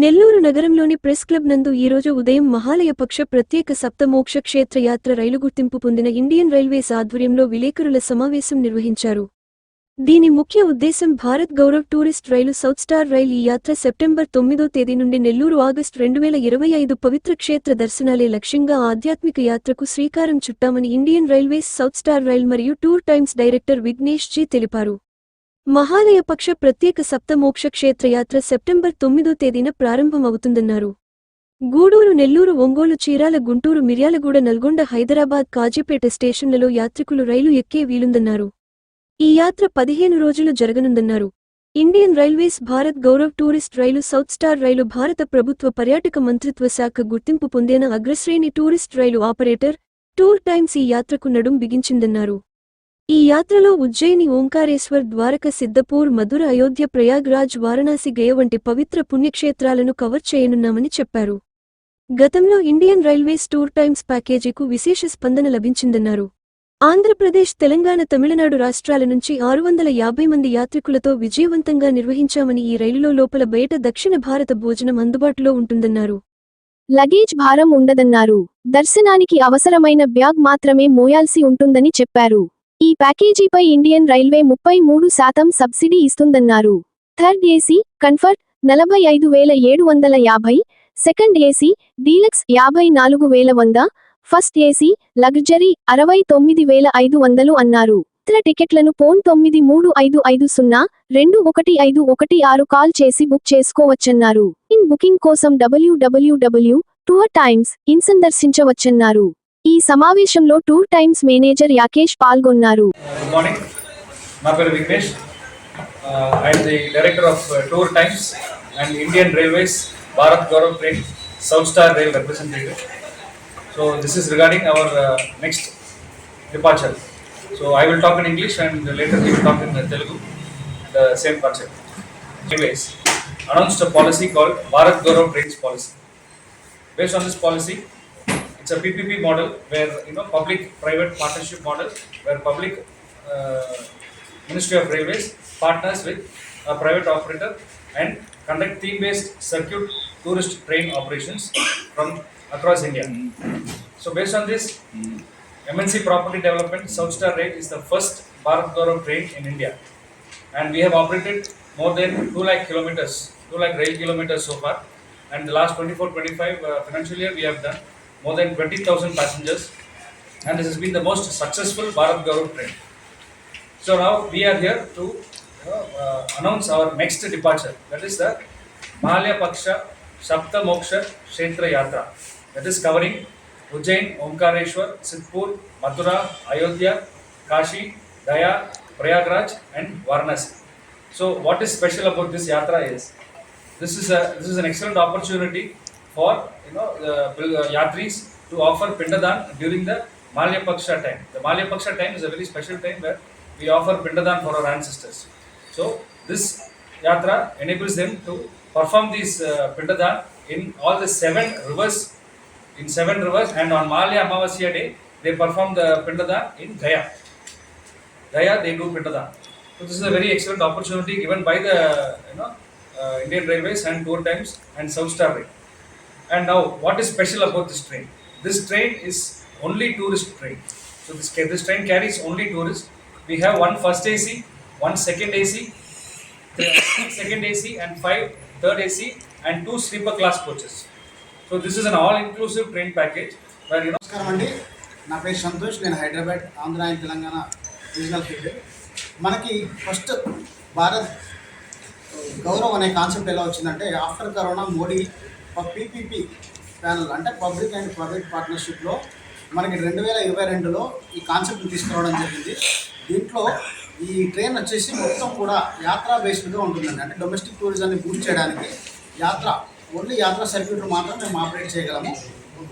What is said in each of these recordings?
నెల్లూరు నగరంలోని press club నందు ఈరోజు ఉదయం మహాలయ పక్ష ప్రత్యేక సప్తమోక్ష క్షేత్రయాత్ర రైలు గుర్తింపు పొందిన ఇండియన్ రైల్వేస్ ఆధ్వర్యంలో విలేకరుల సమావేశం నిర్వహించారు. దీని ముఖ్య ఉద్దేశం భారత్ గౌరవ్ టూరిస్ట్ రైలు సౌత్ స్టార్ రైల్ ఈ యాత్ర సెప్టెంబర్ తొమ్మిదో తేదీ నుండి నెల్లూరు ఆగస్టు రెండు వేల ఇరవై ఐదు పవిత్ర క్షేత్ర దర్శనాలే లక్ష్యంగా ఆధ్యాత్మిక యాత్రకు శ్రీకారం చుట్టామని Indian railways south star rail మరియు tour times director Vignesh ji తెలిపారు. మహాలయపక్ష ప్రత్యేక సప్తమోక్ష క్షేత్రయాత్ర సెప్టెంబర్ తొమ్మిదో తేదీన ప్రారంభమవుతుందన్నారు. గూడూరు నెల్లూరు ఒంగోలు చీరాల గుంటూరు మిర్యాలగూడ నల్గొండ హైదరాబాద్ కాజీపేట స్టేషన్లలో యాత్రికులు రైలు ఎక్కే వీలుందన్నారు. ఈ యాత్ర పదిహేను రోజులు జరగనుందన్నారు. Indian railways Bharat Gaurav tourist రైలు సౌత్ స్టార్ రైలు భారత ప్రభుత్వ పర్యాటక మంత్రిత్వ శాఖ గుర్తింపు పొందిన అగ్రశ్రేణి టూరిస్ట్ రైలు ఆపరేటర్ టూర్ టైమ్స్ ఈ యాత్రకు నడుం బిగించిందన్నారు. ఈ యాత్రలో ఉజ్జయిని ఓంకారేశ్వర్ ద్వారక సిద్ధపూర్ మధుర అయోధ్య ప్రయాగ్రాజ్ వారణాసి గయ వంటి పవిత్ర పుణ్యక్షేత్రాలను కవర్ చేయనున్నామని చెప్పారు. గతంలో ఇండియన్ రైల్వేస్ టూర్ టైమ్స్ ప్యాకేజీకు విశేష స్పందన లభించిందన్నారు. ఆంధ్రప్రదేశ్ తెలంగాణ తమిళనాడు రాష్ట్రాల నుంచి ఆరు వందల యాభై మంది యాత్రికులతో విజయవంతంగా నిర్వహించామని ఈ రైలులో లోపల బయట దక్షిణ భారత భోజనం అందుబాటులో ఉంటుందన్నారు. లగేజ్ భారం ఉండదన్నారు. దర్శనానికి అవసరమైన బ్యాగ్ మాత్రమే మోయాల్సి ఉంటుందని చెప్పారు. ఈ ప్యాకేజీపై ఇండియన్ రైల్వే ముప్పై మూడు శాతం సబ్సిడీ ఇస్తుందన్నారు. థర్డ్ ఏసీ కన్ఫర్ట్ నలభై ఐదు వేల ఏడు వందల యాభై. సెకండ్ ఏసీ డీలక్స్ యాభై నాలుగు వేల వంద. ఫస్ట్ ఏసీ లగ్జరీ అరవై తొమ్మిది వేల ఐదు వందలు అన్నారు. ఇతర టికెట్లను ఫోన్ తొమ్మిది మూడు ఐదు ఐదు సున్నా రెండు ఒకటి ఐదు ఒకటి ఆరు కాల్ చేసి బుక్ చేసుకోవచ్చన్నారు. ఇన్ బుకింగ్ కోసం W W W tour times in సందర్శించవచ్చన్నారు. ఈ సమావేశంలో టూర్ టైమ్స్ మేనేజర్ యాకేష్ పాల్గొన్నారు. గుడ్ మార్నింగ్ నా పేరు Vignesh. I'm the director of tour times and Indian railways Bharat Gaurav train south star rail representative so this is regarding our next departure so I will talk in English and later will talk in Telugu the same concept railways announced a policy called Bharat Gaurav Trains Policy. Based on this policy, it's a PPP model where you know public-private partnership model where public uh, Ministry of Railways partners with a private operator and conduct theme-based circuit tourist train operations from across India. So based on this, MNC Property Development South Star Rail is the first Bharat Gaurav train in India, and we have operated more than 2 lakh kilometers, 2 lakh rail kilometers so far. And the last 24-25 uh, financial year, we have done more than 20,000 passengers, and this has been the most successful Bharat Gaurav train. So now we are here to you know, uh, announce our next departure. That is the Mahalya Paksha Sapta Moksha Yatra. That is covering Ujjain, Omkareshwar, Sidhpur, Mathura, Ayodhya, Kashi, Gaya, Prayagraj, and Varanasi. So what is special about this yatra is this is a this is an excellent opportunity for you know the uh, yatris to offer pindadan during the Malya Paksha time. The Malya Paksha time is a very special time where we offer pindadan for our ancestors. So this yatra enables them to perform these uh, pindadan in all the seven rivers in seven rivers and on Malya Amavasya day they perform the pindadan in Gaya. Gaya they do pindadan. So this is a very excellent opportunity given by the you know uh, Indian Railways and Tour Times and South Star Rail. And now, what is special about this train? This train is only tourist train. So this this train carries only tourists. We have one first AC, one second AC, second AC, and five third AC, and two sleeper class coaches. So this is an all-inclusive train package where you know. నమస్కారం అండి నా పేరు సంతోష్ నేను Hyderabad Andhra and Telangana regional head మనకి first Bharat Gaurav అనే concept ఎలా వచ్చిందంటే after corona Modi PPP panel అంటే పబ్లిక్ అండ్ ప్రైవేట్ పార్ట్నర్షిప్లో మనకి రెండు వేల ఇరవై రెండులో ఈ కాన్సెప్ట్ని తీసుకురావడం జరిగింది. దీంట్లో ఈ ట్రైన్ వచ్చేసి మొత్తం కూడా యాత్రా బేస్డ్గా ఉంటుందండి. అంటే డొమెస్టిక్ టూరిజాన్ని బూస్ట్ చేయడానికి యాత్ర ఓన్లీ యాత్రా సర్క్యూట్లు మాత్రం మేము ఆపరేట్ చేయగలము.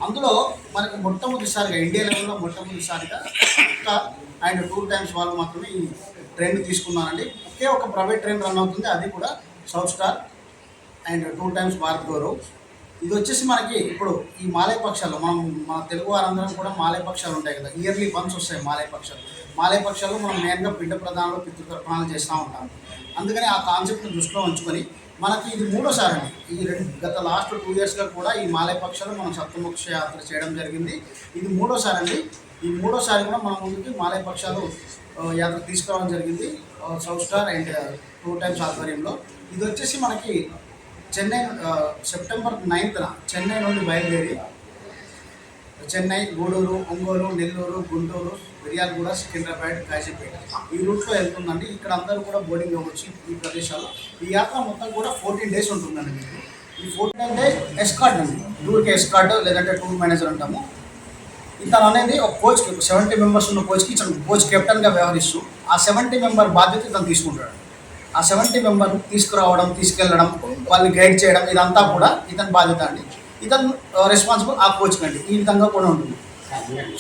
అందులో మనకి మొట్టమొదటిసారిగా ఇండియా లెవెల్లో మొట్టమొదటిసారిగా స్టార్ అండ్ టూర్ టైమ్స్ వాళ్ళు మాత్రమే ఈ ట్రైన్ తీసుకున్నారండి. ఒకే ఒక ప్రైవేట్ ట్రైన్ రన్ అవుతుంది. అది కూడా south star and tour times Bharat Gaurav. ఇది వచ్చేసి మనకి ఇప్పుడు ఈ మాలయ పక్షాలు మనం మన తెలుగు వారందరం కూడా మాలయ పక్షాలు ఉంటాయి కదా. ఇయర్లీ వన్స్ వస్తాయి మాలయ పక్షాలు. మాలయ పక్షాలు మనం మెయిన్గా బిడ్డ ప్రధానాలు పితృతర్పణాలు చేస్తూ ఉంటాం. అందుకని ఆ కాన్సెప్ట్ని దృష్టిలో ఉంచుకొని మనకి ఇది మూడోసారి అండి. ఈ రెండు గత లాస్ట్ టూ ఇయర్స్గా కూడా ఈ మాలయ పక్షాలు మనం సప్తమోక్ష యాత్ర చేయడం జరిగింది. ఇది మూడోసారి అండి. ఈ మూడోసారి కూడా మన ముందుకి మాలయ పక్షాలు యాత్ర తీసుకురావడం జరిగింది. South star and tour times ఆధ్వర్యంలో ఇది వచ్చేసి మనకి చెన్నై సెప్టెంబర్ నైన్త్న చెన్నై నుండి బయలుదేరి చెన్నై గూడూరు ఒంగోలు నెల్లూరు గుంటూరు మిర్యాలగూడ సికింద్రాబాద్ కాజీపేట ఈ రూట్లో వెళ్తుందండి. ఇక్కడ అందరూ కూడా బోర్డింగ్ అవ్వచ్చు ఈ ప్రదేశాల్లో ఈ యాత్ర మొత్తం కూడా ఫోర్టీన్ డేస్ ఉంటుందండి మీకు. ఈ ఫోర్టీన్ అంటే ఎస్కార్ట్ అండి. టూర్కి ఎస్కార్ట్ లేదంటే టూర్ మేనేజర్ అంటాము. ఇతను అనేది ఒక కోచ్ సెవెంటీ మెంబర్స్ ఉన్న కోచ్కి ఇతను కోచ్ కెప్టెన్గా వ్యవహరిస్తూ ఆ సెవెంటీ మెంబర్ బాధ్యత ఇతను తీసుకుంటాడు. ఆ సెవెంటీ మెంబర్ తీసుకురావడం తీసుకెళ్ళడం వాళ్ళని గైడ్ చేయడం ఇదంతా కూడా ఇతని బాధ్యత అండి. ఇతను రెస్పాన్సిబుల్ ఆ కోచ్ అండి. ఈ విధంగా కూడా ఉంటుంది.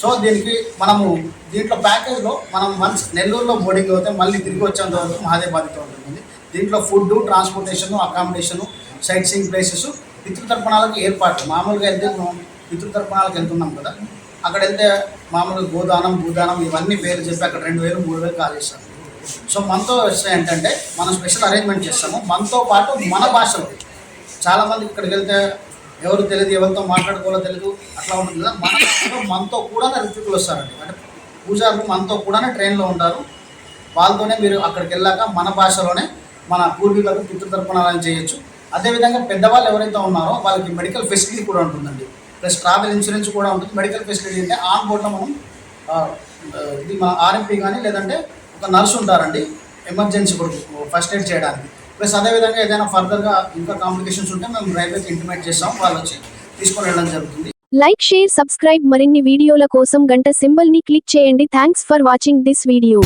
సో దీనికి మనము దీంట్లో ప్యాకేజ్లో మనం వన్స్ నెల్లూరులో బోర్డింగ్ అవుతే మళ్ళీ తిరిగి వచ్చేంత వరకు మాదే బాధ్యత ఉంటుంది దీంట్లో food transportation accommodation sightseeing places పితృతర్పణాలకు ఏర్పాట్లు. మామూలుగా వెళ్తే మనం పితృతర్పణాలకు వెళ్తున్నాం కదా. అక్కడ వెళ్తే మామూలుగా గోదానం భూదానం ఇవన్నీ పేరు చెప్పి అక్కడ రెండు వేలు మూడు వేలు కాలేస్తాం సో మనతో ఏంటంటే మనం స్పెషల్ అరేంజ్మెంట్ చేస్తాము. మనతో పాటు మన భాషలో చాలామంది ఇక్కడికి వెళ్తే ఎవరు తెలియదు ఎవరితో మాట్లాడుకోవాలో తెలియదు అట్లా ఉంటుంది కదా. మన భాషలో మనతో కూడా ఋత్వికులు వస్తారండి. అంటే పూజారులు మనతో కూడానే ట్రైన్లో ఉంటారు. వాళ్ళతోనే మీరు అక్కడికి వెళ్ళాక మన భాషలోనే మన పూర్వీకులకు పితృతర్పణాలను చేయొచ్చు. అదేవిధంగా పెద్దవాళ్ళు ఎవరైతే ఉన్నారో వాళ్ళకి మెడికల్ ఫెసిలిటీ కూడా ఉంటుందండి. ప్లస్ ట్రావెల్ ఇన్సూరెన్స్ కూడా ఉంటుంది. మెడికల్ ఫెసిలిటీ అంటే ఆన్ బోర్డ్లో మనం ఇది మన ఆర్ఎంపీ కానీ లేదంటే ఒక నర్స్ ఉంటారండి ఎమర్జెన్సీ కొడుకు ఫస్ట్ ఎయిడ్ చేయడానికి. ప్లస్ అదేవిధంగా ఏదైనా ఫర్దర్గా ఇంకా కాంప్లికేషన్స్ ఉంటే మేము రైల్వేకి ఇంటిమేట్ చేస్తాం వాళ్ళు వచ్చి తీసుకొని వెళ్ళడం జరుగుతుంది. లైక్ షేర్ సబ్స్క్రైబ్ మరిన్ని వీడియోల కోసం గంట సింబల్ని క్లిక్ చేయండి. Thanks for watching this video.